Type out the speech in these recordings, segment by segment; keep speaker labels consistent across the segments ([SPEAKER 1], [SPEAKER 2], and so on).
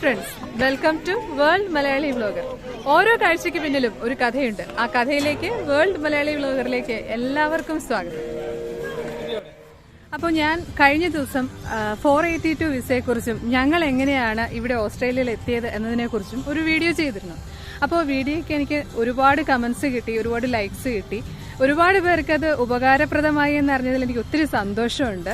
[SPEAKER 1] Friends welcome to world Malayali vlogger ഓരോ കാഴ്ചയ്ക്ക് പിന്നിലും ഒരു കഥയുണ്ട്. ആ കഥയിലേക്ക് വേൾഡ് മലയാളി വ്ലോഗറിലേക്ക് എല്ലാവർക്കും സ്വാഗതം. അപ്പോൾ ഞാൻ കഴിഞ്ഞ ദിവസം ഫോർ എയ്റ്റി ടു വിസയെക്കുറിച്ചും ഞങ്ങൾ എങ്ങനെയാണ് ഇവിടെ ഓസ്ട്രേലിയയിൽ എത്തിയത് എന്നതിനെക്കുറിച്ചും ഒരു വീഡിയോ ചെയ്തിരുന്നു. അപ്പോൾ വീഡിയോയ്ക്ക് എനിക്ക് ഒരുപാട് കമൻസ് കിട്ടി ഒരുപാട് ലൈക്സ് കിട്ടി. ഒരുപാട് പേർക്ക് അത് ഉപകാരപ്രദമായി എന്ന് അറിഞ്ഞതിൽ എനിക്ക് ഒത്തിരി സന്തോഷമുണ്ട്.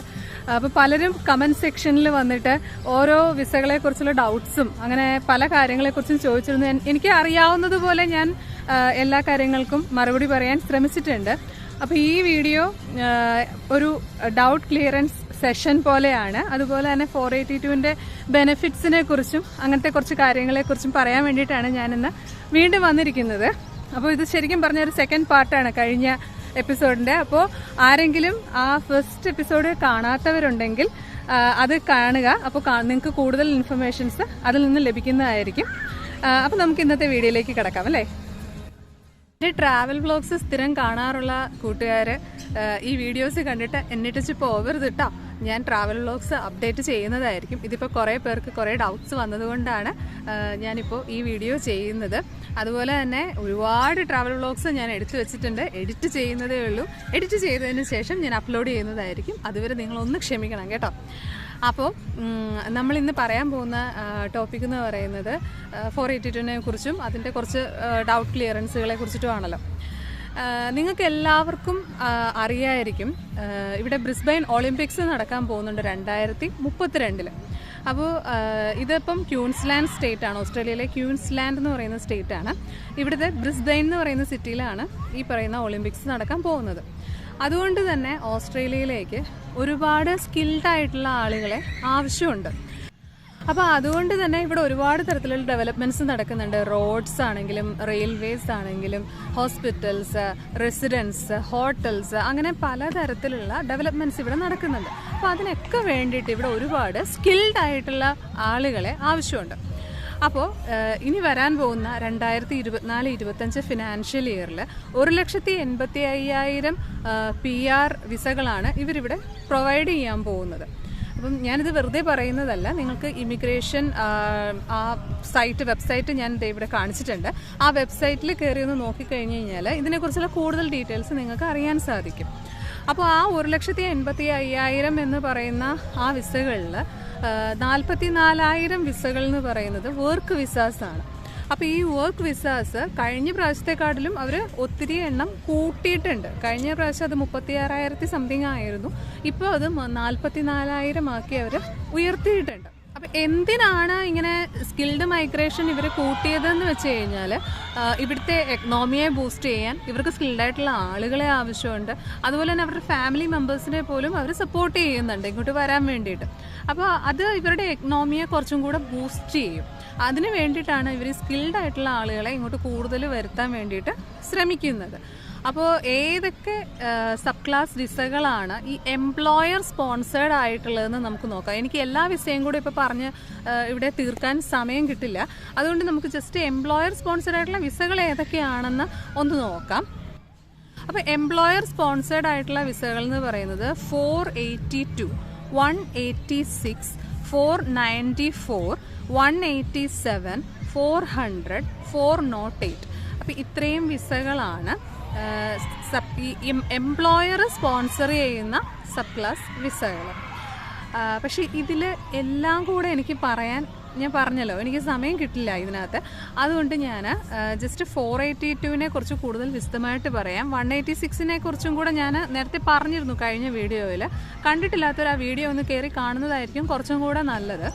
[SPEAKER 1] അപ്പോൾ പലരും കമന്റ് സെക്ഷനിൽ വന്നിട്ട് ഓരോ വിസകളെ കുറിച്ചുള്ള ഡൗട്ട്സും അങ്ങനെ പല കാര്യങ്ങളെക്കുറിച്ചും ചോദിച്ചിരുന്നു. എനിക്ക് അറിയാവുന്നതുപോലെ ഞാൻ എല്ലാ കാര്യങ്ങൾക്കും മറുപടി പറയാൻ ശ്രമിച്ചിട്ടുണ്ട്. അപ്പോൾ ഈ വീഡിയോ ഒരു ഡൗട്ട് ക്ലിയറൻസ് സെഷൻ പോലെയാണ്. അതുപോലെ തന്നെ ഫോർ എയ്റ്റി ടുവിന്റെ ബെനിഫിറ്റ്സിനെ കുറിച്ചും അങ്ങനത്തെ കുറച്ച് കാര്യങ്ങളെക്കുറിച്ചും പറയാൻ വേണ്ടിയിട്ടാണ് ഞാനിന്ന് വീണ്ടും വന്നിരിക്കുന്നത്. അപ്പോൾ ഇത് ശരിക്കും പറഞ്ഞ ഒരു സെക്കൻഡ് പാർട്ടാണ് കഴിഞ്ഞ എപ്പിസോഡിന്റെ അപ്പോൾ ആരെങ്കിലും ആ ഫസ്റ്റ് എപ്പിസോഡ് കാണാത്തവരുണ്ടെങ്കിൽ അത് കാണുക. അപ്പോൾ നിങ്ങൾക്ക് കൂടുതൽ ഇൻഫർമേഷൻസ് അതിൽ നിന്ന് ലഭിക്കുന്നതായിരിക്കും. അപ്പോൾ നമുക്ക് ഇന്നത്തെ വീഡിയോയിലേക്ക് കിടക്കാം അല്ലേ? എന്റെ ട്രാവൽ വ്ളോഗ്സ് സ്ഥിരം കാണാറുള്ള കൂട്ടുകാർ ഈ വീഡിയോസ് കണ്ടിട്ട് എന്നിട്ടിച്ച് പോകരുത് കേട്ടോ ഞാൻ ട്രാവൽ വ്ളോഗ്സ് അപ്ഡേറ്റ് ചെയ്യുന്നതായിരിക്കും. ഇതിപ്പോൾ കുറേ പേർക്ക് കുറേ ഡൗട്ട്സ് വന്നതുകൊണ്ടാണ് ഞാനിപ്പോൾ ഈ വീഡിയോ ചെയ്യുന്നത്. അതുപോലെ തന്നെ ഒരുപാട് ട്രാവൽ വ്ളോഗ്സ് ഞാൻ എടുത്തു വെച്ചിട്ടുണ്ട്. എഡിറ്റ് ചെയ്യുന്നതേ ഉള്ളൂ. എഡിറ്റ് ചെയ്തതിന് ശേഷം ഞാൻ അപ്ലോഡ് ചെയ്യുന്നതായിരിക്കും. അതുവരെ നിങ്ങളൊന്ന് ക്ഷമിക്കണം കേട്ടോ. അപ്പോൾ നമ്മൾ ഇന്ന് പറയാൻ പോകുന്ന ടോപ്പിക് എന്ന് പറയുന്നത് ഫോർ എയ്റ്റി ടുവിനെ കുറിച്ചും അതിന്റെ കുറച്ച് ഡൗട്ട് ക്ലിയറൻസുകളെ കുറിച്ചിട്ടുമാണല്ലോ. നിങ്ങൾക്ക് എല്ലാവർക്കും അറിയായിരിക്കും ഇവിടെ ബ്രിസ്ബൈൻ ഒളിമ്പിക്സ് നടക്കാൻ പോകുന്നുണ്ട് രണ്ടായിരത്തി മുപ്പത്തിരണ്ടിൽ അപ്പോൾ ഇതിപ്പം ക്യൂൻസ്ലാൻഡ് സ്റ്റേറ്റ് ആണ് ഓസ്ട്രേലിയയിലെ ക്യൂൻസ്ലാൻഡ് എന്ന് പറയുന്ന സ്റ്റേറ്റ് ആണ് ഇവിടുത്തെ ബ്രിസ്ബൈൻ എന്ന് പറയുന്ന സിറ്റിയിലാണ് ഈ പറയുന്ന ഒളിമ്പിക്സ് നടക്കാൻ പോകുന്നത്. അതുകൊണ്ട് തന്നെ ഓസ്ട്രേലിയയിലേക്ക് ഒരുപാട് സ്കിൽഡ് ആയിട്ടുള്ള ആളുകളെ ആവശ്യമുണ്ട്. അപ്പോൾ അതുകൊണ്ട് തന്നെ ഇവിടെ ഒരുപാട് തരത്തിലുള്ള ഡെവലപ്മെന്റ്സ് നടക്കുന്നുണ്ട്. റോഡ്സ് ആണെങ്കിലും റെയിൽവേസ് ആണെങ്കിലും ഹോസ്പിറ്റൽസ് റെസിഡൻസ് ഹോട്ടൽസ് അങ്ങനെ പലതരത്തിലുള്ള ഡെവലപ്മെന്റ്സ് ഇവിടെ നടക്കുന്നുണ്ട്. അപ്പോൾ അതിനൊക്കെ വേണ്ടിയിട്ട് ഇവിടെ ഒരുപാട് സ്കിൽഡ് ആയിട്ടുള്ള ആളുകളെ ആവശ്യമുണ്ട്. അപ്പോൾ ഇനി വരാൻ പോകുന്ന രണ്ടായിരത്തി ഇരുപത്തിനാല് ഇരുപത്തഞ്ച് ഫിനാൻഷ്യൽ ഇയറിൽ ഒരു ലക്ഷത്തി എൺപത്തി അയ്യായിരം പി ആർ വിസകളാണ് ഇവരിവിടെ പ്രൊവൈഡ് ചെയ്യാൻ പോകുന്നത്. അപ്പം ഞാനിത് വെറുതെ പറയുന്നതല്ല. നിങ്ങൾക്ക് ഇമിഗ്രേഷൻ ആ സൈറ്റ് വെബ്സൈറ്റ് ഞാൻ ഇവിടെ കാണിച്ചിട്ടുണ്ട്. ആ വെബ്സൈറ്റിൽ കയറി ഒന്ന് നോക്കിക്കഴിഞ്ഞ് കഴിഞ്ഞാൽ ഇതിനെക്കുറിച്ചുള്ള കൂടുതൽ ഡീറ്റെയിൽസ് നിങ്ങൾക്ക് അറിയാൻ സാധിക്കും. അപ്പോൾ ആ ഒരു ലക്ഷത്തി എൺപത്തി അയ്യായിരം എന്ന് പറയുന്ന ആ വിസകളിൽ നാൽപ്പത്തി നാലായിരം വിസകൾ എന്ന് പറയുന്നത് വർക്ക് വിസാസ് ആണ്. അപ്പോൾ ഈ വർക്ക് വിസാസ് കഴിഞ്ഞ പ്രാവശ്യത്തെക്കാട്ടിലും അവർ ഒത്തിരി എണ്ണം കൂട്ടിയിട്ടുണ്ട്. കഴിഞ്ഞ പ്രാവശ്യം അത് മുപ്പത്തി ആറായിരത്തി സംതിങ് ആയിരുന്നു. ഇപ്പോൾ അത് നാൽപ്പത്തി നാലായിരം ആക്കി അവർ ഉയർത്തിയിട്ടുണ്ട്. എന്തിനാണ് ഇങ്ങനെ സ്കിൽഡ് മൈഗ്രേഷൻ ഇവർ കൂട്ടിയതെന്ന് വെച്ച് കഴിഞ്ഞാൽ ഇവിടുത്തെ എക്കണോമിയെ ബൂസ്റ്റ് ചെയ്യാൻ ഇവർക്ക് സ്കിൽഡ് ആയിട്ടുള്ള ആളുകളെ ആവശ്യമുണ്ട്. അതുപോലെ തന്നെ അവരുടെ ഫാമിലി മെമ്പേഴ്സിനെ പോലും അവർ സപ്പോർട്ട് ചെയ്യുന്നുണ്ട് ഇങ്ങോട്ട് വരാൻ വേണ്ടിയിട്ട്. അപ്പോൾ അത് ഇവരുടെ എക്കണോമിയെ കുറച്ചും കൂടെ ബൂസ്റ്റ് ചെയ്യും. അതിന് വേണ്ടിയിട്ടാണ് ഇവർ സ്കിൽഡ് ആയിട്ടുള്ള ആളുകളെ ഇങ്ങോട്ട് കൂടുതൽ വരുത്താൻ വേണ്ടിയിട്ട് ശ്രമിക്കുന്നത്. അപ്പോൾ ഏതൊക്കെ സബ് ക്ലാസ് വിസകളാണ് ഈ എംപ്ലോയർ സ്പോൺസേഡ് ആയിട്ടുള്ളതെന്ന് നമുക്ക് നോക്കാം. എനിക്ക് എല്ലാ വിസയും കൂടെ ഇപ്പോൾ പറഞ്ഞ് ഇവിടെ തീർക്കാൻ സമയം കിട്ടില്ല. അതുകൊണ്ട് നമുക്ക് ജസ്റ്റ് എംപ്ലോയർ സ്പോൺസേഡ് ആയിട്ടുള്ള വിസകൾ ഏതൊക്കെയാണെന്ന് ഒന്ന് നോക്കാം. അപ്പോൾ എംപ്ലോയർ സ്പോൺസേഡ് ആയിട്ടുള്ള വിസകൾ എന്ന് പറയുന്നത് four eighty two one eighty six four ninety four one eighty seven four hundred four naught eight അപ്പോൾ ഇത്രയും വിസകളാണ്. എംപ്ലോയർ സ്പോൺസർ ചെയ്യുന്ന സബ് ക്ലാസ് വിസകൾ പക്ഷേ ഇതിൽ എല്ലാം കൂടെ എനിക്ക് പറയാൻ ഞാൻ പറഞ്ഞല്ലോ എനിക്ക് സമയം കിട്ടില്ല ഇതിനകത്ത്. അതുകൊണ്ട് ഞാൻ ജസ്റ്റ് ഫോർ എയ്റ്റി ടുവിനെ കുറിച്ച് കൂടുതൽ വിശദമായിട്ട് പറയാം. വൺ എയ്റ്റി സിക്സിനെ കുറിച്ചും കൂടെ ഞാൻ നേരത്തെ പറഞ്ഞിരുന്നു കഴിഞ്ഞ വീഡിയോയിൽ കണ്ടിട്ടില്ലാത്തൊരു ആ വീഡിയോ ഒന്ന് കയറി കാണുന്നതായിരിക്കും കുറച്ചും കൂടെ നല്ലത്.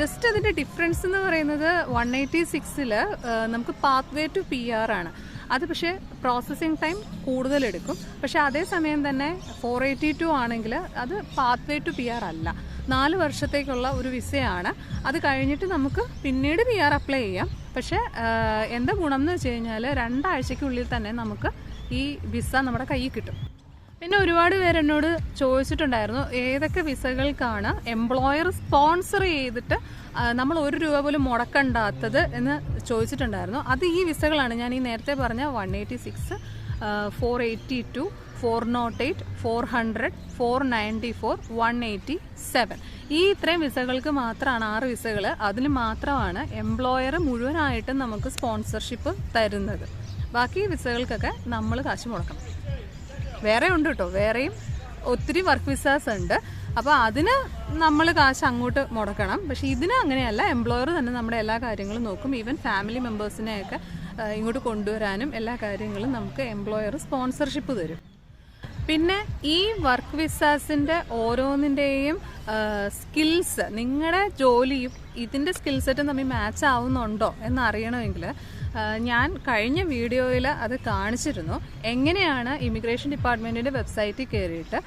[SPEAKER 1] ജസ്റ്റ് അതിന്റെ ഡിഫറൻസ് എന്ന് പറയുന്നത് വൺ എയ്റ്റി സിക്സിൽ നമുക്ക് പാത്വേ ടു പി ആർ ആണ്. അത് പക്ഷേ പ്രോസസ്സിങ് ടൈം കൂടുതലെടുക്കും. പക്ഷേ അതേസമയം തന്നെ ഫോർ എയ്റ്റി ടു ആണെങ്കിൽ അത് പാത്വേ ടു പി ആർ അല്ല. നാല് വർഷത്തേക്കുള്ള ഒരു വിസയാണ്. അത് കഴിഞ്ഞിട്ട് നമുക്ക് പിന്നീട് പി ആർ അപ്ലൈ ചെയ്യാം. പക്ഷേ എന്താ ഗുണം എന്ന് വെച്ച് കഴിഞ്ഞാൽ രണ്ടാഴ്ചയ്ക്കുള്ളിൽ തന്നെ നമുക്ക് ഈ വിസ നമ്മുടെ കയ്യിൽ കിട്ടും. പിന്നെ ഒരുപാട് പേര് എന്നോട് ചോദിച്ചിട്ടുണ്ടായിരുന്നു ഏതൊക്കെ വിസകൾക്കാണ് എംപ്ലോയർ സ്പോൺസർ ചെയ്തിട്ട് നമ്മൾ ഒരു രൂപ പോലും മുടക്കണ്ടാത്തത് എന്ന് ചോദിച്ചിട്ടുണ്ടായിരുന്നു. അത് ഈ വിസകളാണ്. ഞാൻ ഈ നേരത്തെ പറഞ്ഞ one eighty six four eighty two four naught eight four hundred four ninety four one eighty seven ഈ ഇത്രയും വിസകൾക്ക് മാത്രമാണ് ആറ് വിസകൾ അതിന് മാത്രമാണ് എംപ്ലോയർ മുഴുവനായിട്ടും നമുക്ക് സ്പോൺസർഷിപ്പ് തരുന്നത്. ബാക്കി വിസകൾക്കൊക്കെ നമ്മൾ കാശ് മുടക്കണം. വേറെ ഉണ്ട് കേട്ടോ വേറെയും ഒത്തിരി വർക്ക് വിസാസ് ഉണ്ട്. അപ്പോൾ അതിന് നമ്മൾ കാശ് അങ്ങോട്ട് മുടക്കണം. പക്ഷേ ഇതിന് അങ്ങനെയല്ല എംപ്ലോയർ തന്നെ നമ്മുടെ എല്ലാ കാര്യങ്ങളും നോക്കും. ഈവൻ ഫാമിലി മെമ്പേഴ്സിനെയൊക്കെ ഇങ്ങോട്ട് കൊണ്ടുവരാനും എല്ലാ കാര്യങ്ങളും നമുക്ക് എംപ്ലോയർ സ്പോൺസർഷിപ്പ് തരും. പിന്നെ ഈ വർക്ക് വിസാസിന്റെ ഓരോന്നിന്റെയും സ്കിൽസ് നിങ്ങളുടെ ജോലിയും ഇതിന്റെ സ്കിൽ സെറ്റും തമ്മിൽ മാച്ച് ആവുന്നുണ്ടോ എന്ന് അറിയണമെങ്കിൽ ഞാൻ കഴിഞ്ഞ വീഡിയോയിൽ അത് കാണിച്ചിരുന്നു. എങ്ങനെയാണ് ഇമിഗ്രേഷൻ ഡിപ്പാർട്ട്മെന്റിന്റെ വെബ്സൈറ്റിൽ കയറിയിട്ട്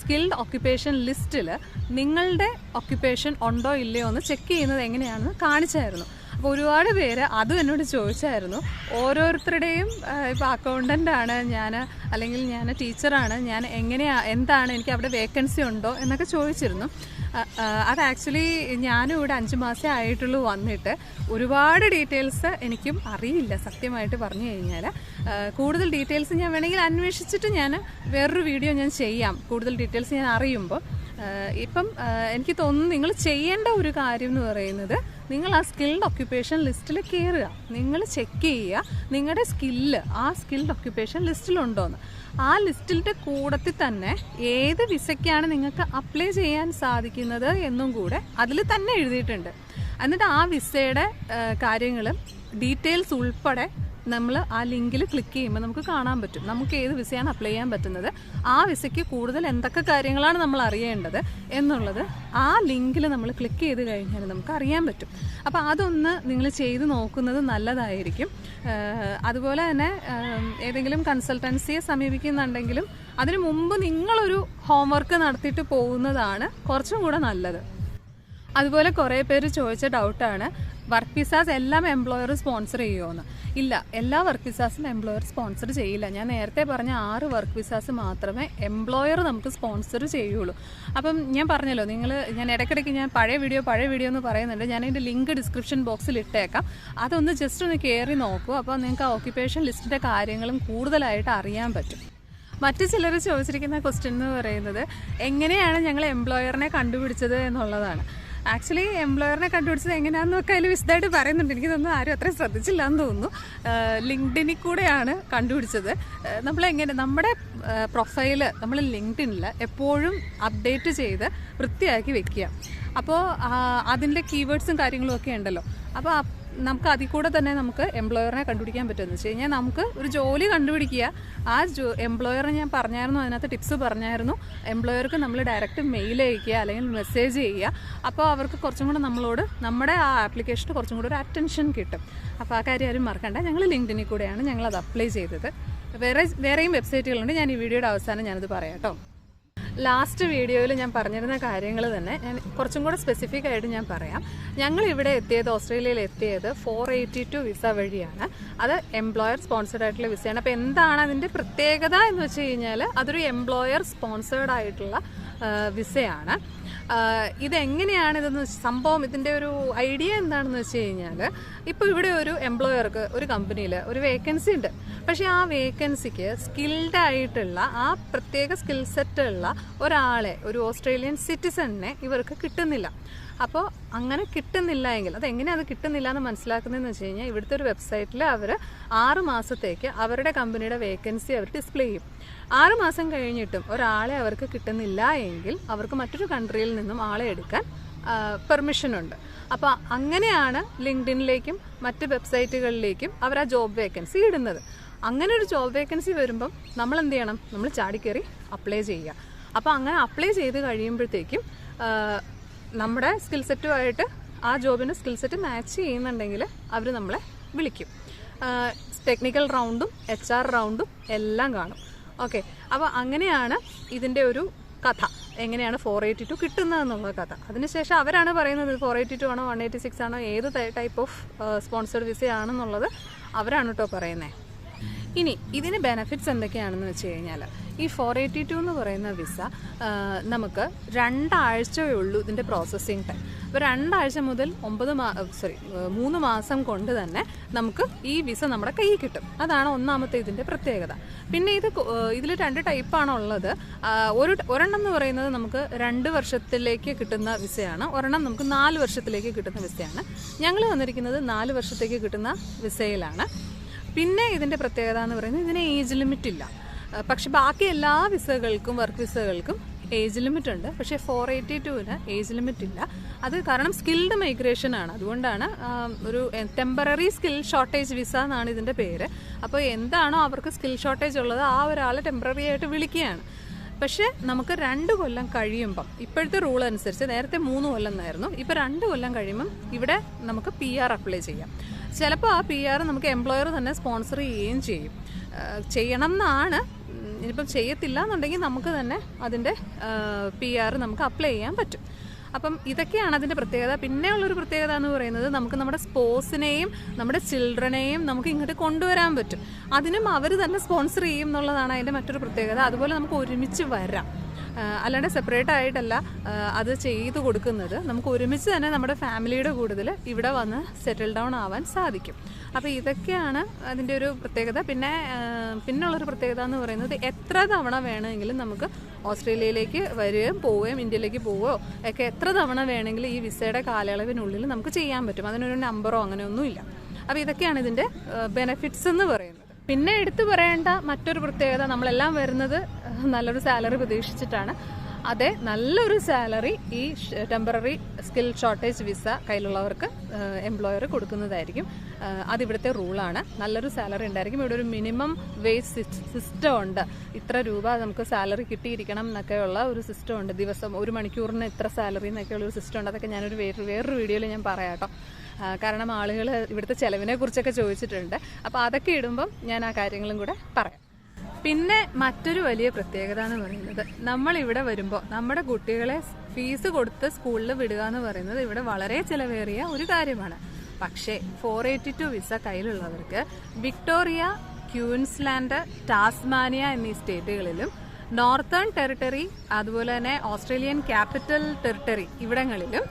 [SPEAKER 1] സ്കിൽഡ് ഓക്യുപ്പേഷൻ ലിസ്റ്റിൽ നിങ്ങളുടെ ഓക്യുപ്പേഷൻ ഉണ്ടോ ഇല്ലയോ എന്ന് ചെക്ക് ചെയ്യുന്നത് എങ്ങനെയാണെന്ന് കാണിച്ചായിരുന്നു. അപ്പോൾ ഒരുപാട് പേര് അതും എന്നോട് ചോദിച്ചായിരുന്നു. ഓരോരുത്തരുടെയും ഇപ്പോൾ അക്കൗണ്ടന്റാണ് ഞാൻ അല്ലെങ്കിൽ ഞാൻ ടീച്ചറാണ് ഞാൻ എങ്ങനെയാണ് എന്താണ് എനിക്ക് അവിടെ വേക്കൻസി ഉണ്ടോ എന്നൊക്കെ ചോദിച്ചിരുന്നു. അത് ആക്ച്വലി ഞാനും ഇവിടെ അഞ്ച് മാസേ ആയിട്ടുള്ളൂ വന്നിട്ട്. ഒരുപാട് ഡീറ്റെയിൽസ് എനിക്കും അറിയില്ല സത്യമായിട്ട് പറഞ്ഞു കഴിഞ്ഞാൽ കൂടുതൽ ഡീറ്റെയിൽസ് ഞാൻ വേണമെങ്കിൽ അന്വേഷിച്ചിട്ട് ഞാൻ വേറൊരു വീഡിയോ ഞാൻ ചെയ്യാം. കൂടുതൽ ഡീറ്റെയിൽസ് ഞാൻ അറിയുമ്പോൾ ഇപ്പം എനിക്ക് തോന്നുന്നു നിങ്ങൾ ചെയ്യേണ്ട ഒരു കാര്യം എന്ന് പറയുന്നത് നിങ്ങൾ ആ സ്കിൽഡ് ഒക്യുപ്പേഷൻ ലിസ്റ്റിൽ കയറുക. നിങ്ങൾ ചെക്ക് ചെയ്യുക നിങ്ങളുടെ സ്കില്ല് ആ സ്കിൽഡ് ഒക്യുപ്പേഷൻ ലിസ്റ്റിലുണ്ടോയെന്ന് ആ ലിസ്റ്റിന്റെ കൂടത്തിൽ തന്നെ ഏത് വിസയ്ക്കാണ് നിങ്ങൾക്ക് അപ്ലൈ ചെയ്യാൻ സാധിക്കുന്നത് എന്നും കൂടെ അതിൽ തന്നെ എഴുതിയിട്ടുണ്ട്. എന്നിട്ട് ആ വിസയുടെ കാര്യങ്ങളും ഡീറ്റെയിൽസ് ഉൾപ്പെടെ നമ്മൾ ആ ലിങ്കിൽ ക്ലിക്ക് ചെയ്യുമ്പോൾ നമുക്ക് കാണാൻ പറ്റും. നമുക്ക് ഏത് വിസയാണ് അപ്ലൈ ചെയ്യാൻ പറ്റുന്നത് ആ വിസയ്ക്ക് കൂടുതൽ എന്തൊക്കെ കാര്യങ്ങളാണ് നമ്മൾ അറിയേണ്ടത് എന്നുള്ളത് ആ ലിങ്കിൽ നമ്മൾ ക്ലിക്ക് ചെയ്ത് കഴിഞ്ഞാൽ നമുക്ക് അറിയാൻ പറ്റും. അപ്പോൾ അതൊന്ന് നിങ്ങൾ ചെയ്ത് നോക്കുന്നത് നല്ലതായിരിക്കും. അതുപോലെ തന്നെ ഏതെങ്കിലും കൺസൾട്ടൻസിയെ സമീപിക്കുന്നുണ്ടെങ്കിലും അതിനു മുമ്പ് നിങ്ങളൊരു ഹോംവർക്ക് നടത്തിയിട്ട് പോകുന്നതാണ് കുറച്ചും കൂടെ നല്ലത്. അതുപോലെ കുറേ പേര് ചോദിച്ച ഡൗട്ടാണ് വർക്ക് വിസാസ് എല്ലാം എംപ്ലോയർ സ്പോൺസർ ചെയ്യുമോയെന്ന് ഇല്ല എല്ലാ വർക്ക് വിസാസും എംപ്ലോയർ സ്പോൺസർ ചെയ്യില്ല. ഞാൻ നേരത്തെ പറഞ്ഞ ആറ് വർക്ക് വിസാസ് മാത്രമേ എംപ്ലോയർ നമുക്ക് സ്പോൺസർ ചെയ്യുള്ളൂ. അപ്പം ഞാൻ പറഞ്ഞല്ലോ നിങ്ങൾ ഞാൻ ഇടയ്ക്കിടയ്ക്ക് ഞാൻ പഴയ വീഡിയോ പഴയ വീഡിയോ എന്ന് പറയുന്നുണ്ട്. ഞാൻ ഇതിന്റെ ലിങ്ക് ഡിസ്ക്രിപ്ഷൻ ബോക്സിൽ ഇട്ടേക്കാം. അതൊന്ന് ജസ്റ്റ് ഒന്ന് കയറി നോക്കൂ. അപ്പോൾ നിങ്ങൾക്ക് ആ ഓക്യുപ്പേഷൻ ലിസ്റ്റിന്റെ കാര്യങ്ങളും കൂടുതലായിട്ട് അറിയാൻ പറ്റും. മറ്റു ചിലർ ചോദിച്ചിരിക്കുന്ന ക്വസ്റ്റ്യൻ എന്ന് പറയുന്നത് എങ്ങനെയാണ് ഞങ്ങൾ എംപ്ലോയറിനെ കണ്ടുപിടിച്ചത് എന്നുള്ളതാണ്. ആക്ച്വലി എംപ്ലോയറിനെ കണ്ടുപിടിച്ചത് എങ്ങനെയാണെന്നൊക്കെ അതിൽ വിശദമായിട്ട് പറയുന്നുണ്ട്. എനിക്ക് തോന്നുന്നു ആരും അത്രയും ശ്രദ്ധിച്ചില്ല എന്ന് തോന്നുന്നു ലിങ്ക്ഡിനിൽ കൂടെയാണ് കണ്ടുപിടിച്ചത്. നമ്മളെങ്ങനെ നമ്മുടെ പ്രൊഫൈൽ നമ്മൾ ലിങ്ക്ഡിനിൽ എപ്പോഴും അപ്ഡേറ്റ് ചെയ്ത് വൃത്തിയാക്കി വെക്കുക. അപ്പോൾ അതിന്റെ കീവേഡ്സും കാര്യങ്ങളും ഒക്കെ ഉണ്ടല്ലോ. അപ്പോൾ നമുക്ക് അതിൽ കൂടെ തന്നെ നമുക്ക് എംപ്ലോയറിനെ കണ്ടുപിടിക്കാൻ പറ്റുമെന്ന് വെച്ച് കഴിഞ്ഞാൽ നമുക്ക് ഒരു ജോലി കണ്ടുപിടിക്കുക. ആ ജോ എംപ്ലോയറിനെ ഞാൻ പറഞ്ഞായിരുന്നു അതിനകത്ത് ടിപ്സ് പറഞ്ഞായിരുന്നു. എംപ്ലോയർക്ക് നമ്മൾ ഡയറക്റ്റ് മെയിൽ അയക്കുക അല്ലെങ്കിൽ മെസ്സേജ് ചെയ്യുക. അപ്പോൾ അവർക്ക് കുറച്ചും കൂടെ നമ്മളോട് നമ്മുടെ ആ ആപ്ലിക്കേഷന് കുറച്ചും കൂടെ ഒരു അറ്റൻഷൻ കിട്ടും. അപ്പോൾ ആ കാര്യം ആരും മറക്കണ്ട. ഞങ്ങൾ ലിങ്ക്ഡിനിൽ കൂടെയാണ് ഞങ്ങൾ അത് അപ്ലൈ ചെയ്തത്. വേറെ വേറെയും വെബ്സൈറ്റുകളുണ്ട് ഞാൻ ഈ വീഡിയോയുടെ അവസാനം ഞാനത് പറയാം കേട്ടോ. ലാസ്റ്റ് വീഡിയോയിൽ ഞാൻ പറഞ്ഞിരുന്ന കാര്യങ്ങൾ തന്നെ ഞാൻ കുറച്ചും കൂടെ സ്പെസിഫിക് ആയിട്ട് ഞാൻ പറയാം. ഞങ്ങൾ ഇവിടെ എത്തിയത് ഓസ്ട്രേലിയയിൽ എത്തിയത് ഫോർ എയ്റ്റി ടു വിസ വഴിയാണ്. അത് എംപ്ലോയർ സ്പോൺസേഡ് ആയിട്ടുള്ള വിസയാണ് അപ്പോൾ എന്താണ് അതിന്റെ പ്രത്യേകത എന്ന് വെച്ച് കഴിഞ്ഞാൽ അതൊരു എംപ്ലോയർ സ്പോൺസേഡ് ആയിട്ടുള്ള വിസയാണ് ഇതെങ്ങനെയാണ് ഇതെന്ന് സംഭവം ഇതിന്റെ ഒരു ഐഡിയ എന്താണെന്ന് വെച്ച് കഴിഞ്ഞാൽ ഇപ്പോൾ ഇവിടെ ഒരു എംപ്ലോയർക്ക് ഒരു കമ്പനിയിൽ ഒരു വേക്കൻസി ഉണ്ട്. പക്ഷേ ആ വേക്കൻസിക്ക് സ്കിൽഡ് ആയിട്ടുള്ള ആ പ്രത്യേക സ്കിൽ സെറ്റ് ഉള്ള ഒരാളെ ഒരു ഓസ്ട്രേലിയൻ സിറ്റിസണിനെ ഇവർക്ക് കിട്ടുന്നില്ല. അപ്പോൾ അങ്ങനെ കിട്ടുന്നില്ല എങ്കിൽ അത് എങ്ങനെയാണ് അത് കിട്ടുന്നില്ല എന്ന് മനസ്സിലാക്കുന്നതെന്ന് വെച്ച് കഴിഞ്ഞാൽ ഇവിടുത്തെ ഒരു വെബ്സൈറ്റിൽ അവർ ആറ് മാസത്തേക്ക് അവരുടെ കമ്പനിയുടെ വേക്കൻസി അവർ ഡിസ്പ്ലേ ചെയ്യും. ആറ് മാസം കഴിഞ്ഞിട്ടും ഒരാളെ അവർക്ക് കിട്ടുന്നില്ല എങ്കിൽ അവർക്ക് മറ്റൊരു കൺട്രിയിൽ നിന്നും ആളെ എടുക്കാൻ പെർമിഷനുണ്ട് അപ്പോൾ അങ്ങനെയാണ് ലിങ്ക്ഡിനിലേക്കും മറ്റ് വെബ്സൈറ്റുകളിലേക്കും അവർ ആ ജോബ് വേക്കൻസി ഇടുന്നത്. അങ്ങനെ ഒരു ജോബ് വേക്കൻസി വരുമ്പം നമ്മൾ എന്ത് ചെയ്യണം? നമ്മൾ ചാടിക്കയറി അപ്ലൈ ചെയ്യുക. അപ്പോൾ അങ്ങനെ അപ്ലൈ ചെയ്ത് കഴിയുമ്പോഴത്തേക്കും നമ്മുടെ സ്കിൽ സെറ്റുമായിട്ട് ആ ജോബിന്റെ സ്കിൽ സെറ്റ് മാച്ച് ചെയ്യുന്നുണ്ടെങ്കിൽ അവർ നമ്മളെ വിളിക്കും. ടെക്നിക്കൽ റൗണ്ടും എച്ച് ആർ റൗണ്ടും എല്ലാം കാണും. ഓക്കെ അപ്പോൾ അങ്ങനെയാണ് ഇതിന്റെ ഒരു കഥ. എങ്ങനെയാണ് ഫോർ എയ്റ്റി ടു കിട്ടുന്നതെന്നുള്ള കഥ. അതിനുശേഷം അവരാണ് പറയുന്നത് ഫോർ എയ്റ്റി ടു ആണോ വൺ എയ്റ്റി സിക്സ് ആണോ ഏത് ടൈപ്പ് ഓഫ് സ്പോൺസർഡ് വിസ ആണെന്നുള്ളത് അവരാണ് കേട്ടോ പറയുന്നത് ഇനി ഇതിന് ബെനഫിറ്റ്സ് എന്തൊക്കെയാണെന്ന് വെച്ച് കഴിഞ്ഞാൽ ഈ ഫോർ എയ്റ്റി ടു എന്ന് പറയുന്ന വിസ നമുക്ക് രണ്ടാഴ്ചയേ ഉള്ളൂ ഇതിന്റെ പ്രോസസ്സിങ് ടൈം അപ്പോൾ രണ്ടാഴ്ച മുതൽ ഒമ്പത് മാ സോറി മൂന്ന് മാസം കൊണ്ട് തന്നെ നമുക്ക് ഈ വിസ നമ്മുടെ കയ്യിൽ കിട്ടും. അതാണ് ഒന്നാമത്തെ ഇതിന്റെ പ്രത്യേകത. പിന്നെ ഇത് ഇതിൽ രണ്ട് ടൈപ്പാണ് ഉള്ളത്. ഒരു ഒരെണ്ണം എന്ന് പറയുന്നത് നമുക്ക് രണ്ട് വർഷത്തിലേക്ക് കിട്ടുന്ന വിസയാണ് ഒരെണ്ണം നമുക്ക് നാല് വർഷത്തിലേക്ക് കിട്ടുന്ന വിസയാണ് ഞങ്ങൾ വന്നിരിക്കുന്നത് നാല് വർഷത്തേക്ക് കിട്ടുന്ന വിസയിലാണ് പിന്നെ ഇതിന്റെ പ്രത്യേകത എന്ന് പറയുന്നത് ഇതിന് ഏജ് ലിമിറ്റ് ഇല്ല. പക്ഷെ ബാക്കി എല്ലാ വിസകൾക്കും വർക്ക് വിസകൾക്കും ഏജ് ലിമിറ്റ് ഉണ്ട്. പക്ഷേ ഫോർ എയ്റ്റി ടുവിന് ഏജ് ലിമിറ്റ് ഇല്ല. അത് കാരണം സ്കിൽഡ് മൈഗ്രേഷൻ ആണ്. അതുകൊണ്ടാണ് ഒരു ടെമ്പററി സ്കിൽ ഷോർട്ടേജ് വിസ എന്നാണ് ഇതിന്റെ പേര്. അപ്പോൾ എന്താണോ അവർക്ക് സ്കിൽ ഷോർട്ടേജ് ഉള്ളത് ആ ഒരാളെ ടെമ്പററി ആയിട്ട് വിളിക്കുകയാണ്. പക്ഷേ നമുക്ക് രണ്ട് കൊല്ലം കഴിയുമ്പം ഇപ്പോഴത്തെ റൂൾ അനുസരിച്ച് നേരത്തെ മൂന്ന് കൊല്ലം എന്നായിരുന്നു. ഇപ്പോൾ രണ്ട് കൊല്ലം കഴിയുമ്പം ഇവിടെ നമുക്ക് പി ആർ അപ്ലൈ ചെയ്യാം. ചിലപ്പോൾ ആ പി ആർ നമുക്ക് എംപ്ലോയർ തന്നെ സ്പോൺസർ ചെയ്യുകയും ചെയ്യും. ചെയ്യണം എന്നാണ് ഇനിയിപ്പം ചെയ്യത്തില്ല എന്നുണ്ടെങ്കിൽ നമുക്ക് തന്നെ അതിന്റെ പി ആർ നമുക്ക് അപ്ലൈ ചെയ്യാൻ പറ്റും. അപ്പം ഇതൊക്കെയാണ് അതിന്റെ പ്രത്യേകത. പിന്നെ ഉള്ളൊരു പ്രത്യേകത എന്ന് പറയുന്നത് നമുക്ക് നമ്മുടെ സ്പോർട്സിനെയും നമ്മുടെ ചിൽഡ്രനെയും നമുക്ക് ഇങ്ങോട്ട് കൊണ്ടുവരാൻ പറ്റും. അതിനും അവർ തന്നെ സ്പോൺസർ ചെയ്യും എന്നുള്ളതാണ് അതിന്റെ മറ്റൊരു പ്രത്യേകത. അതുപോലെ നമുക്ക് ഒരുമിച്ച് വരാം. അല്ലാണ്ട് സെപ്പറേറ്റ് ആയിട്ടല്ല അത് ചെയ്തു കൊടുക്കുന്നത്. നമുക്ക് ഒരുമിച്ച് തന്നെ നമ്മുടെ ഫാമിലിയുടെ കൂടുതൽ ഇവിടെ വന്ന് സെറ്റിൽ ഡൗൺ ആവാൻ സാധിക്കും. അപ്പോൾ ഇതൊക്കെയാണ് അതിന്റെ ഒരു പ്രത്യേകത. പിന്നെ പിന്നുള്ളൊരു പ്രത്യേകത എന്ന് പറയുന്നത് എത്ര തവണ വേണമെങ്കിലും നമുക്ക് ഓസ്ട്രേലിയയിലേക്ക് വരികയും പോവുകയും ഇന്ത്യയിലേക്ക് പോവുകയോ ഒക്കെ എത്ര തവണ വേണമെങ്കിലും ഈ വിസയുടെ കാലയളവിനുള്ളിൽ നമുക്ക് ചെയ്യാൻ പറ്റും. അതിനൊരു നമ്പറോ അങ്ങനെ അങ്ങനെയൊന്നുമില്ല. അപ്പോൾ ഇതൊക്കെയാണ് ഇതിന്റെ ബെനിഫിറ്റ്സ് എന്ന് പറയുന്നത്. പിന്നെ എടുത്തു പറയേണ്ട മറ്റൊരു പ്രത്യേകത നമ്മളെല്ലാം വരുന്നത് നല്ലൊരു സാലറി പ്രതീക്ഷിച്ചിട്ടാണ്. അതെ നല്ലൊരു സാലറി ഈ ടെമ്പററി സ്കിൽ ഷോർട്ടേജ് വിസ കയ്യിലുള്ളവർക്ക് എംപ്ലോയർ കൊടുക്കുന്നതായിരിക്കും. അതിവിടുത്തെ റൂളാണ് നല്ലൊരു സാലറി ഉണ്ടായിരിക്കും. ഇവിടെ ഒരു മിനിമം വേജ് സിസ്റ്റം ഉണ്ട്. ഇത്ര രൂപ നമുക്ക് സാലറി കിട്ടിയിരിക്കണം എന്നൊക്കെയുള്ള ഒരു സിസ്റ്റം ഉണ്ട്. ദിവസം ഒരു മണിക്കൂറിന് ഇത്ര സാലറി എന്നൊക്കെയുള്ള ഒരു സിസ്റ്റം ഉണ്ട്. അതൊക്കെ ഞാനൊരു വേറൊരു വീഡിയോയിൽ ഞാൻ പറയാട്ടോ. കാരണം ആളുകൾ ഇവിടുത്തെ ചെലവിനെ കുറിച്ചൊക്കെ ചോദിച്ചിട്ടുണ്ട്. അപ്പോൾ അതൊക്കെ ഇടുമ്പം ഞാൻ ആ കാര്യങ്ങളും കൂടെ പറയാം. പിന്നെ മറ്റൊരു വലിയ പ്രത്യേകത എന്ന് പറയുന്നത്. നമ്മൾ ഇവിടെ വരുമ്പോൾ നമ്മുടെ കുട്ടികളെ ഫീസ് കൊടുത്ത് സ്കൂളിൽ വിടുക എന്ന് പറയുന്നത് ഇവിടെ വളരെ ചിലവേറിയ ഒരു കാര്യമാണ്. പക്ഷേ ഫോർ എയ്റ്റി ടു വിസ കയ്യിലുള്ളവർക്ക് വിക്ടോറിയ ക്യൂൻസ്ലാൻഡ് ടാസ്മാനിയ എന്നീ സ്റ്റേറ്റുകളിലും നോർത്തേൺ ടെറിട്ടറി അതുപോലെ തന്നെ ഓസ്ട്രേലിയൻ ക്യാപിറ്റൽ ടെറിട്ടറി ഇവിടങ്ങളിലും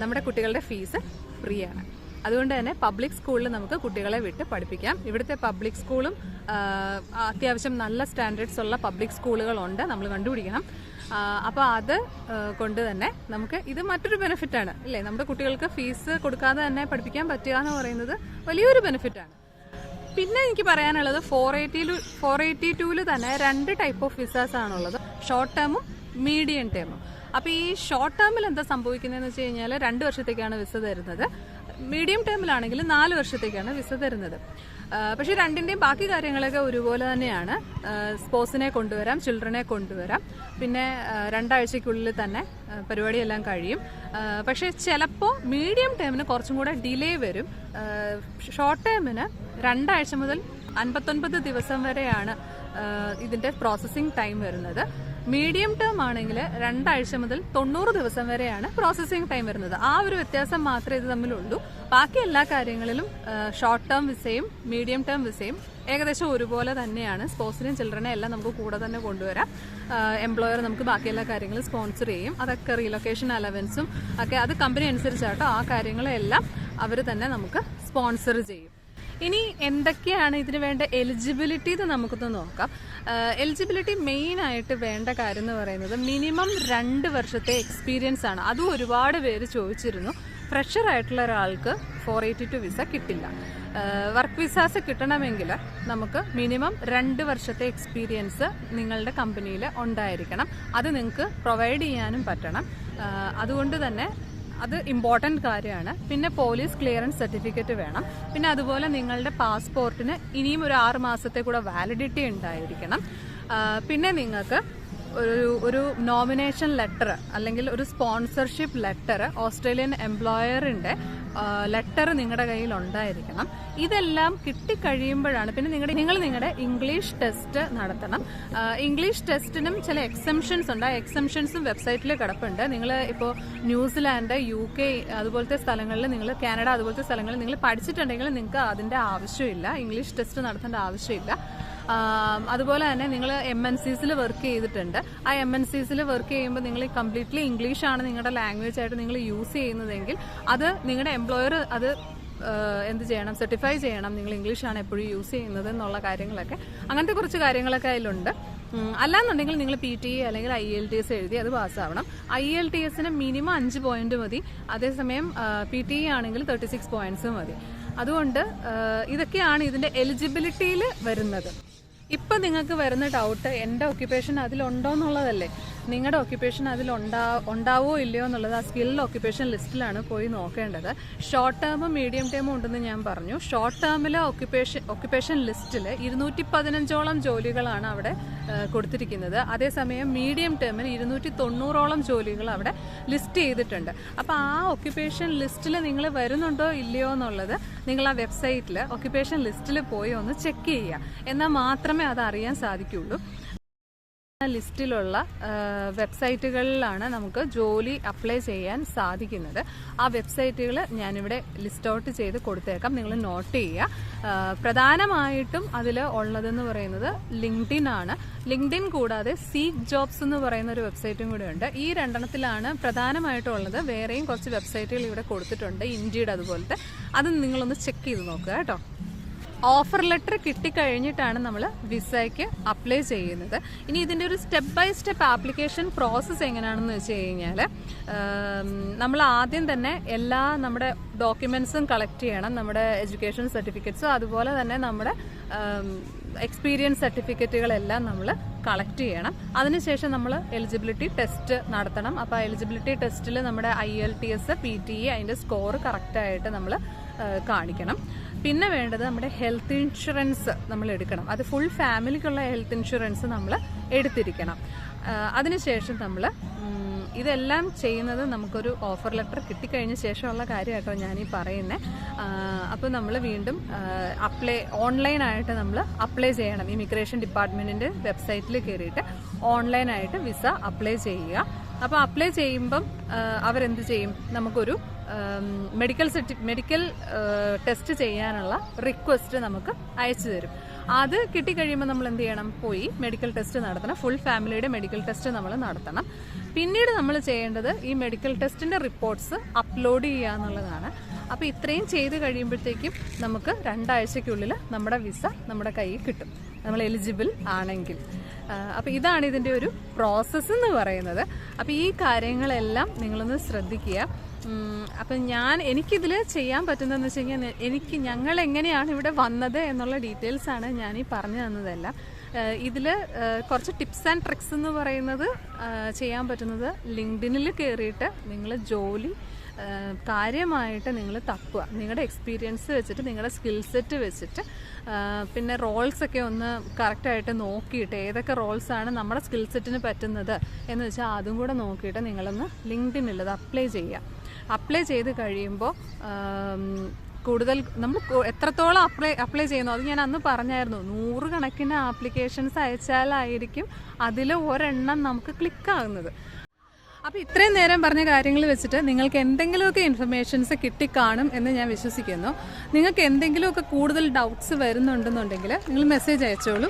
[SPEAKER 1] നമ്മുടെ കുട്ടികളുടെ ഫീസ് ഫ്രീ ആണ് അതുകൊണ്ട് തന്നെ പബ്ലിക് സ്കൂളിൽ നമുക്ക് കുട്ടികളെ വിട്ട് പഠിപ്പിക്കാം. ഇവിടുത്തെ പബ്ലിക് സ്കൂളും അത്യാവശ്യം നല്ല സ്റ്റാൻഡേർഡ്സ് ഉള്ള പബ്ലിക് സ്കൂളുകളുണ്ട് നമ്മൾ കണ്ടുപിടിക്കണം. അപ്പോൾ അത് കൊണ്ട് തന്നെ നമുക്ക് ഇത് മറ്റൊരു ബെനിഫിറ്റാണ് അല്ലേ? നമ്മുടെ കുട്ടികൾക്ക് ഫീസ് കൊടുക്കാതെ തന്നെ പഠിപ്പിക്കാൻ പറ്റുക എന്ന് പറയുന്നത് വലിയൊരു ബെനിഫിറ്റാണ് പിന്നെ എനിക്ക് പറയാനുള്ളത് ഫോർ എയ്റ്റിയിൽ ഫോർ എയ്റ്റി ടൂവിൽ തന്നെ രണ്ട് ടൈപ്പ് ഓഫ് വിസാസ് ആണുള്ളത്. ഷോർട്ട് ടേമും മീഡിയം ടേമും അപ്പോൾ ഈ ഷോർട്ട് ടേമിൽ എന്താ സംഭവിക്കുന്നതെന്ന് വെച്ച് കഴിഞ്ഞാൽ രണ്ട് വർഷത്തേക്കാണ് വിസ തരുന്നത്. മീഡിയം ടേമിലാണെങ്കിൽ നാല് വർഷത്തേക്കാണ് വിസ തരുന്നത്. പക്ഷെ രണ്ടിന്റെയും ബാക്കി കാര്യങ്ങളൊക്കെ ഒരുപോലെ തന്നെയാണ്. സ്പോർട്സിനെ കൊണ്ടുവരാം ചിൽഡ്രനെ കൊണ്ടുവരാം. പിന്നെ രണ്ടാഴ്ചക്കുള്ളിൽ തന്നെ പരിപാടിയെല്ലാം കഴിയും. പക്ഷെ ചിലപ്പോൾ മീഡിയം ടേമിന് കുറച്ചും കൂടെ ഡിലേ വരും. ഷോർട്ട് ടേമിന് രണ്ടാഴ്ച മുതൽ അൻപത്തൊൻപത് ദിവസം വരെയാണ് ഇതിന്റെ പ്രോസസ്സിംഗ് ടൈം വരുന്നത്. മീഡിയം ടേം ആണെങ്കിൽ രണ്ടാഴ്ച മുതൽ തൊണ്ണൂറ് ദിവസം വരെയാണ് പ്രോസസ്സിംഗ് ടൈം വരുന്നത്. ആ ഒരു വ്യത്യാസം മാത്രമേ ഇത് തമ്മിലുള്ളൂ. ബാക്കി എല്ലാ കാര്യങ്ങളിലും ഷോർട്ട് ടേം വിസയും മീഡിയം ടേം വിസയും ഏകദേശം ഒരുപോലെ തന്നെയാണ്. സ്പോർട്സിനെയും ചിൽഡ്രനെ എല്ലാം നമുക്ക് കൂടെ തന്നെ കൊണ്ടുവരാം. എംപ്ലോയർ നമുക്ക് ബാക്കി എല്ലാ കാര്യങ്ങളും സ്പോൺസർ ചെയ്യും. അതൊക്കെ റീലൊക്കേഷൻ അലവൻസും ഒക്കെ അത് കമ്പനി അനുസരിച്ചാട്ടോ ആ കാര്യങ്ങളെല്ലാം അവർ തന്നെ നമുക്ക് സ്പോൺസർ ചെയ്യും. ഇനി എന്തൊക്കെയാണ് ഇതിന് വേണ്ട എലിജിബിലിറ്റി എന്ന് നമുക്കൊന്ന് നോക്കാം. എലിജിബിലിറ്റി മെയിൻ ആയിട്ട് വേണ്ട കാര്യം എന്ന് പറയുന്നത് മിനിമം രണ്ട് വർഷത്തെ എക്സ്പീരിയൻസ് ആണ്. അതും ഒരുപാട് പേര് ചോദിച്ചിരുന്നു. ഫ്രഷർ ആയിട്ടുള്ള ഒരാൾക്ക് ഫോർ എയ്റ്റി ടു വിസ കിട്ടില്ല. വർക്ക് വിസാസ് കിട്ടണമെങ്കിൽ നമുക്ക് മിനിമം രണ്ട് വർഷത്തെ എക്സ്പീരിയൻസ് നിങ്ങളുടെ കമ്പനിയിൽ ഉണ്ടായിരിക്കണം. അത് നിങ്ങൾക്ക് പ്രൊവൈഡ് ചെയ്യാനും പറ്റണം. അതുകൊണ്ട് തന്നെ അത് ഇമ്പോർട്ടന്റ് കാര്യമാണ്. പിന്നെ പോലീസ് ക്ലിയറൻസ് സർട്ടിഫിക്കറ്റ് വേണം. പിന്നെ അതുപോലെ നിങ്ങളുടെ പാസ്പോർട്ടിന് ഇനിയും ഒരു ആറ് മാസത്തെ കൂടെ വാലിഡിറ്റി ഉണ്ടായിരിക്കണം. പിന്നെ നിങ്ങൾക്ക് ഒരു ഒരു നോമിനേഷൻ ലെറ്റർ അല്ലെങ്കിൽ ഒരു സ്പോൺസർഷിപ്പ് ലെറ്റർ ഓസ്ട്രേലിയൻ എംപ്ലോയറിന്റെ ലെറ്റർ നിങ്ങളുടെ കയ്യിൽ ഉണ്ടായിരിക്കണം ഇതെല്ലാം കിട്ടിക്കഴിയുമ്പോഴാണ് പിന്നെ നിങ്ങളുടെ നിങ്ങൾ നിങ്ങളുടെ ഇംഗ്ലീഷ് ടെസ്റ്റ് നടത്തണം. ഇംഗ്ലീഷ് ടെസ്റ്റിനും ചില എക്സംഷൻസ് ഉണ്ട്. ആ എക്സംഷൻസും വെബ്സൈറ്റിൽ കിടപ്പുണ്ട്. നിങ്ങൾ ഇപ്പോൾ ന്യൂസിലാൻഡ് യു കെ അതുപോലത്തെ സ്ഥലങ്ങളിൽ നിങ്ങൾ കാനഡ അതുപോലത്തെ സ്ഥലങ്ങളിൽ നിങ്ങൾ പഠിച്ചിട്ടുണ്ടെങ്കിൽ നിങ്ങൾക്ക് അതിന്റെ ആവശ്യമില്ല. ഇംഗ്ലീഷ് ടെസ്റ്റ് നടത്തേണ്ട ആവശ്യമില്ല. അതുപോലെ തന്നെ നിങ്ങൾ എം എൻ സീസിൽ വർക്ക് ചെയ്തിട്ടുണ്ട്. ആ എം എൻ സീസിൽ വർക്ക് ചെയ്യുമ്പോൾ നിങ്ങൾ കംപ്ലീറ്റ്ലി ഇംഗ്ലീഷ് ആണ് നിങ്ങളുടെ ലാംഗ്വേജ് ആയിട്ട് നിങ്ങൾ യൂസ് ചെയ്യുന്നതെങ്കിൽ അത് നിങ്ങളുടെ എംപ്ലോയർ അത് എന്ത് ചെയ്യണം സർട്ടിഫൈ ചെയ്യണം നിങ്ങൾ ഇംഗ്ലീഷ് ആണ് എപ്പോഴും യൂസ് ചെയ്യുന്നത് എന്നുള്ള കാര്യങ്ങളൊക്കെ. അങ്ങനത്തെ കുറച്ച് കാര്യങ്ങളൊക്കെ അതിലുണ്ട്. അല്ലാന്നുണ്ടെങ്കിൽ നിങ്ങൾ പി ടി എ അല്ലെങ്കിൽ ഐ എൽ ടി എസ് എഴുതി അത് പാസ്സാവണം ഐ എൽ ടി എസിന് മിനിമം അഞ്ച് പോയിന്റ് മതി. അതേസമയം പി ടി എ ആണെങ്കിൽ തേർട്ടി സിക്സ് പോയിന്റ്സ് മതി. അതുകൊണ്ട് ഇതൊക്കെയാണ് ഇതിന്റെ എലിജിബിലിറ്റിയിൽ വരുന്നത്. ഇപ്പൊ നിങ്ങൾക്ക് വരുന്ന ഡൗട്ട് എന്റെ ഒക്യുപ്പേഷൻ അതിലുണ്ടോ എന്നുള്ളതല്ലേ. നിങ്ങളുടെ ഓക്യുപ്പേഷൻ അതിൽ ഉണ്ടാ ഉണ്ടാവോ ഇല്ലയോ എന്നുള്ളത് ആ സ്കിൽ ഓക്യുപ്പേഷൻ ലിസ്റ്റിലാണ് പോയി നോക്കേണ്ടത്. ഷോർട്ട് ടേമും മീഡിയം ടേമും ഉണ്ടെന്ന് ഞാൻ പറഞ്ഞു. ഷോർട്ട് ടേമിലെ ഓക്യുപ്പേഷൻ ഓക്യുപ്പേഷൻ ലിസ്റ്റിൽ ഇരുന്നൂറ്റി പതിനഞ്ചോളം ജോലികളാണ് അവിടെ കൊടുത്തിരിക്കുന്നത്. അതേസമയം മീഡിയം ടേമിൽ ഇരുന്നൂറ്റി തൊണ്ണൂറോളം ജോലികൾ അവിടെ ലിസ്റ്റ് ചെയ്തിട്ടുണ്ട്. അപ്പോൾ ആ ഓക്യുപ്പേഷൻ ലിസ്റ്റിൽ നിങ്ങൾ വരുന്നുണ്ടോ ഇല്ലയോ എന്നുള്ളത് നിങ്ങൾ ആ വെബ്സൈറ്റിൽ ഓക്യുപ്പേഷൻ ലിസ്റ്റിൽ പോയി ഒന്ന് ചെക്ക് ചെയ്യുക. എന്നാൽ മാത്രമേ അത് അറിയാൻ സാധിക്കുള്ളൂ. ലിസ്റ്റിലുള്ള വെബ്സൈറ്റുകളിലാണ് നമുക്ക് ജോലി അപ്ലൈ ചെയ്യാൻ സാധിക്കുന്നത്. ആ വെബ്സൈറ്റുകൾ ഞാനിവിടെ ലിസ്റ്റ് ഔട്ട് ചെയ്ത് കൊടുത്തേക്കാം. നിങ്ങൾ നോട്ട് ചെയ്യുക. പ്രധാനമായിട്ടും അതിൽ ഉള്ളതെന്ന് പറയുന്നത് ലിങ്ക്ഡിൻ ആണ്. ലിങ്ക്ഡിൻ കൂടാതെ സീക്ക് ജോബ്സ് എന്ന് പറയുന്ന ഒരു വെബ്സൈറ്റും കൂടെ ഉണ്ട്. ഈ രണ്ടെണ്ണത്തിലാണ് പ്രധാനമായിട്ടും ഉള്ളത്. വേറെയും കുറച്ച് വെബ്സൈറ്റുകൾ ഇവിടെ കൊടുത്തിട്ടുണ്ട്. ഇൻഡീഡ് അതുപോലത്തെ. അത് നിങ്ങളൊന്ന് ചെക്ക് ചെയ്ത് നോക്കുക കേട്ടോ. ഓഫർ ലെറ്റർ കിട്ടിക്കഴിഞ്ഞിട്ടാണ് നമ്മൾ വിസയ്ക്ക് അപ്ലൈ ചെയ്യുന്നത്. ഇനി ഇതിന്റെ ഒരു step by step application process എങ്ങനെയാണെന്ന് വെച്ച് കഴിഞ്ഞാൽ നമ്മൾ ആദ്യം തന്നെ എല്ലാ നമ്മുടെ ഡോക്യുമെൻസും കളക്ട് ചെയ്യണം. നമ്മുടെ എഡ്യൂക്കേഷൻ സർട്ടിഫിക്കറ്റ്സും അതുപോലെ തന്നെ നമ്മുടെ എക്സ്പീരിയൻസ് സർട്ടിഫിക്കറ്റുകളെല്ലാം നമ്മൾ കളക്ട് ചെയ്യണം. അതിനുശേഷം നമ്മൾ എലിജിബിലിറ്റി ടെസ്റ്റ് നടത്തണം. അപ്പോൾ എലിജിബിലിറ്റി ടെസ്റ്റിൽ നമ്മുടെ I L T S P T E അതിന്റെ സ്കോർ കറക്റ്റായിട്ട് നമ്മൾ കാണിക്കണം. പിന്നെ വേണ്ടത് നമ്മുടെ ഹെൽത്ത് ഇൻഷുറൻസ് നമ്മൾ എടുക്കണം. അത് ഫുൾ ഫാമിലിക്കുള്ള ഹെൽത്ത് ഇൻഷുറൻസ് നമ്മൾ എടുത്തിരിക്കണം. അതിനുശേഷം നമ്മൾ ഇതെല്ലാം ചെയ്യുന്നത് നമുക്കൊരു ഓഫർ ലെറ്റർ കിട്ടിക്കഴിഞ്ഞ ശേഷമുള്ള കാര്യമായിട്ടോ ഞാനീ പറയുന്നത് അപ്പോൾ നമ്മൾ വീണ്ടും അപ്ലൈ ഓൺലൈനായിട്ട് നമ്മൾ അപ്ലൈ ചെയ്യണം. ഇമിഗ്രേഷൻ ഡിപ്പാർട്ട്മെന്റിന്റെ വെബ്സൈറ്റിൽ കയറിയിട്ട് ഓൺലൈനായിട്ട് വിസ അപ്ലൈ ചെയ്യുക. അപ്പോൾ അപ്ലൈ ചെയ്യുമ്പം അവരെന്ത് ചെയ്യും? നമുക്കൊരു മെഡിക്കൽ സർട്ടി മെഡിക്കൽ ടെസ്റ്റ് ചെയ്യാനുള്ള റിക്വസ്റ്റ് നമുക്ക് അയച്ചു തരും. അത് കിട്ടിക്കഴിയുമ്പോൾ നമ്മൾ എന്ത് ചെയ്യണം? പോയി മെഡിക്കൽ ടെസ്റ്റ് നടത്തണം. ഫുൾ ഫാമിലിയുടെ മെഡിക്കൽ ടെസ്റ്റ് നമ്മൾ നടത്തണം. പിന്നീട് നമ്മൾ ചെയ്യേണ്ടത് ഈ മെഡിക്കൽ ടെസ്റ്റിന്റെ റിപ്പോർട്ട്സ് അപ്ലോഡ് ചെയ്യുക എന്നുള്ളതാണ്. അപ്പോൾ ഇത്രയും ചെയ്ത് കഴിയുമ്പോഴത്തേക്കും നമുക്ക് രണ്ടാഴ്ചയ്ക്കുള്ളിൽ നമ്മുടെ വിസ നമ്മുടെ കയ്യിൽ കിട്ടും. നമ്മൾ എലിജിബിൾ ആണെങ്കിൽ. അപ്പോൾ ഇതാണ് ഇതിന്റെ ഒരു പ്രോസസ്സ് എന്ന് പറയുന്നത്. അപ്പോൾ ഈ കാര്യങ്ങളെല്ലാം നിങ്ങളൊന്ന് ശ്രദ്ധിക്കുക. അപ്പം ഞാൻ എനിക്കിതിൽ ചെയ്യാൻ പറ്റുന്നതെന്ന് വെച്ച് കഴിഞ്ഞാൽ എനിക്ക് ഞങ്ങൾ എങ്ങനെയാണ് ഇവിടെ വന്നത് എന്നുള്ള ഡീറ്റെയിൽസ് ആണ് ഞാൻ ഈ പറഞ്ഞു തന്നതല്ല. ഇതിൽ കുറച്ച് ടിപ്സ് ആൻഡ് ട്രിക്സ് എന്ന് പറയുന്നത് ചെയ്യാൻ പറ്റുന്നത് ലിങ്ക്ഡിനിൽ കയറിയിട്ട് നിങ്ങൾ ജോലി കാര്യമായിട്ട് നിങ്ങൾ തപ്പുക. നിങ്ങളുടെ എക്സ്പീരിയൻസ് വെച്ചിട്ട് നിങ്ങളുടെ സ്കിൽ സെറ്റ് വെച്ചിട്ട് പിന്നെ റോൾസൊക്കെ ഒന്ന് കറക്റ്റായിട്ട് നോക്കിയിട്ട് ഏതൊക്കെ റോൾസ് ആണ് നമ്മുടെ സ്കിൽ സെറ്റിന് പറ്റുന്നത് എന്ന് വെച്ചാൽ അതും കൂടെ നോക്കിയിട്ട് നിങ്ങളൊന്ന് ലിങ്ക്ഡിനുള്ളത് അപ്ലൈ ചെയ്യുക. അപ്ലൈ ചെയ്ത് കഴിയുമ്പോൾ കൂടുതൽ നമ്മൾ എത്രത്തോളം അപ്ലൈ അപ്ലൈ ചെയ്യുന്നു? അത് ഞാൻ അന്ന് പറഞ്ഞായിരുന്നു. നൂറുകണക്കിന് ആപ്ലിക്കേഷൻസ് അയച്ചാലായിരിക്കും അതിൽ ഒരെണ്ണം നമുക്ക് ക്ലിക്കാകുന്നത് അപ്പോൾ ഇത്രയും നേരം പറഞ്ഞ കാര്യങ്ങൾ വെച്ചിട്ട് നിങ്ങൾക്ക് എന്തെങ്കിലുമൊക്കെ ഇൻഫർമേഷൻസ് കിട്ടിക്കാണും എന്ന് ഞാൻ വിശ്വസിക്കുന്നു. നിങ്ങൾക്ക് എന്തെങ്കിലുമൊക്കെ കൂടുതൽ ഡൗട്ട്സ് വരുന്നുണ്ടെന്നുണ്ടെങ്കിൽ നിങ്ങൾ മെസ്സേജ് അയച്ചോളൂ.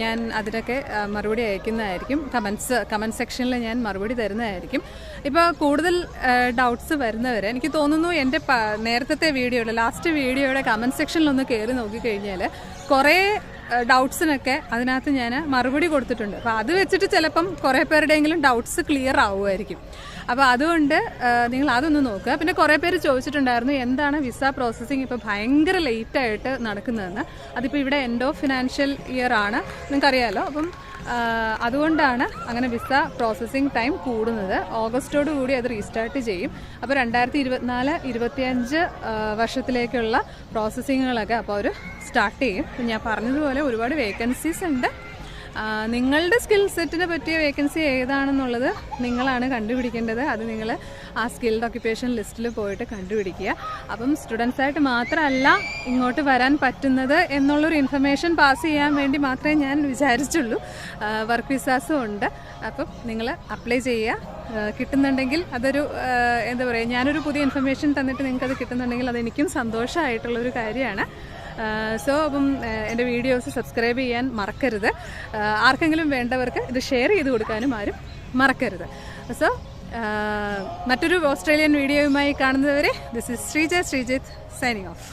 [SPEAKER 1] ഞാൻ അതിനൊക്കെ മറുപടി അയക്കുന്നതായിരിക്കും. കമൻസ് കമന്റ് സെക്ഷനിൽ ഞാൻ മറുപടി തരുന്നതായിരിക്കും. ഇപ്പോൾ കൂടുതൽ ഡൗട്ട്സ് വരുന്നവരെ എനിക്ക് തോന്നുന്നു എന്റെ നേരത്തെ വീഡിയോയുടെ ലാസ്റ്റ് വീഡിയോയുടെ കമന്റ് സെക്ഷനിലൊന്ന് കയറി നോക്കിക്കഴിഞ്ഞാൽ കുറേ ഡൗട്ട്സിനൊക്കെ അതിനകത്ത് ഞാൻ മറുപടി കൊടുത്തിട്ടുണ്ട്. അപ്പോൾ അത് വെച്ചിട്ട് ചിലപ്പം കുറേ പേരുടെയെങ്കിലും ഡൗട്ട്സ് ക്ലിയർ ആവുമായിരിക്കും. അപ്പോൾ അതുകൊണ്ട് നിങ്ങൾ അതൊന്ന് നോക്കുക. പിന്നെ കുറേ പേര് ചോദിച്ചിട്ടുണ്ടായിരുന്നു എന്താണ് വിസ പ്രോസസ്സിങ് ഇപ്പോൾ ഭയങ്കര ലേറ്റായിട്ട് നടക്കുന്നതെന്ന്? അതിപ്പോൾ ഇവിടെ എൻഡ് ഓഫ് ഫിനാൻഷ്യൽ ഇയർ ആണ്. നിങ്ങൾക്കറിയാമല്ലോ അപ്പം അതുകൊണ്ടാണ് അങ്ങനെ വിസ പ്രോസസ്സിംഗ് ടൈം കൂടുന്നത്. ഓഗസ്റ്റോട് കൂടി അത് റീസ്റ്റാർട്ട് ചെയ്യും. അപ്പോൾ രണ്ടായിരത്തി ഇരുപത്തിനാല് ഇരുപത്തിയഞ്ച് വർഷത്തിലേക്കുള്ള പ്രോസസ്സിങ്ങുകളൊക്കെ അപ്പോൾ അവർ സ്റ്റാർട്ട് ചെയ്യും. ഞാൻ പറഞ്ഞതുപോലെ ഒരുപാട് വേക്കൻസീസ് ഉണ്ട്. നിങ്ങളുടെ സ്കിൽ സെറ്റിനെ പറ്റിയ വേക്കൻസി ഏതാണെന്നുള്ളത് നിങ്ങളാണ് കണ്ടുപിടിക്കേണ്ടത്. അത് നിങ്ങൾ ആ സ്കിൽഡ് ഒക്യുപ്പേഷൻ ലിസ്റ്റിൽ പോയിട്ട് കണ്ടുപിടിക്കുക. അപ്പം സ്റ്റുഡൻസായിട്ട് മാത്രമല്ല ഇങ്ങോട്ട് വരാൻ പറ്റുന്നത് എന്നുള്ളൊരു ഇൻഫർമേഷൻ പാസ് ചെയ്യാൻ വേണ്ടി മാത്രമേ ഞാൻ വിചാരിച്ചുള്ളൂ. വർക്ക് വിസാസും ഉണ്ട്. അപ്പം നിങ്ങൾ അപ്ലൈ ചെയ്യുക. കിട്ടുന്നുണ്ടെങ്കിൽ അതൊരു എന്താ പറയുക ഞാനൊരു പുതിയ ഇൻഫർമേഷൻ തന്നിട്ട് നിങ്ങൾക്കത് കിട്ടുന്നുണ്ടെങ്കിൽ അതെനിക്കും സന്തോഷമായിട്ടുള്ളൊരു കാര്യമാണ്. സോ അപ്പം എന്റെ വീഡിയോസ് സബ്സ്ക്രൈബ് ചെയ്യാൻ മറക്കരുത്. ആർക്കെങ്കിലും വേണ്ടവർക്ക് ഇത് ഷെയർ ചെയ്ത് കൊടുക്കാനും ആരും മറക്കരുത്. സോ മറ്റൊരു ഓസ്ട്രേലിയൻ വീഡിയോയുമായി കാണുന്നതുവരെ this is Sreeja Sreejith signing off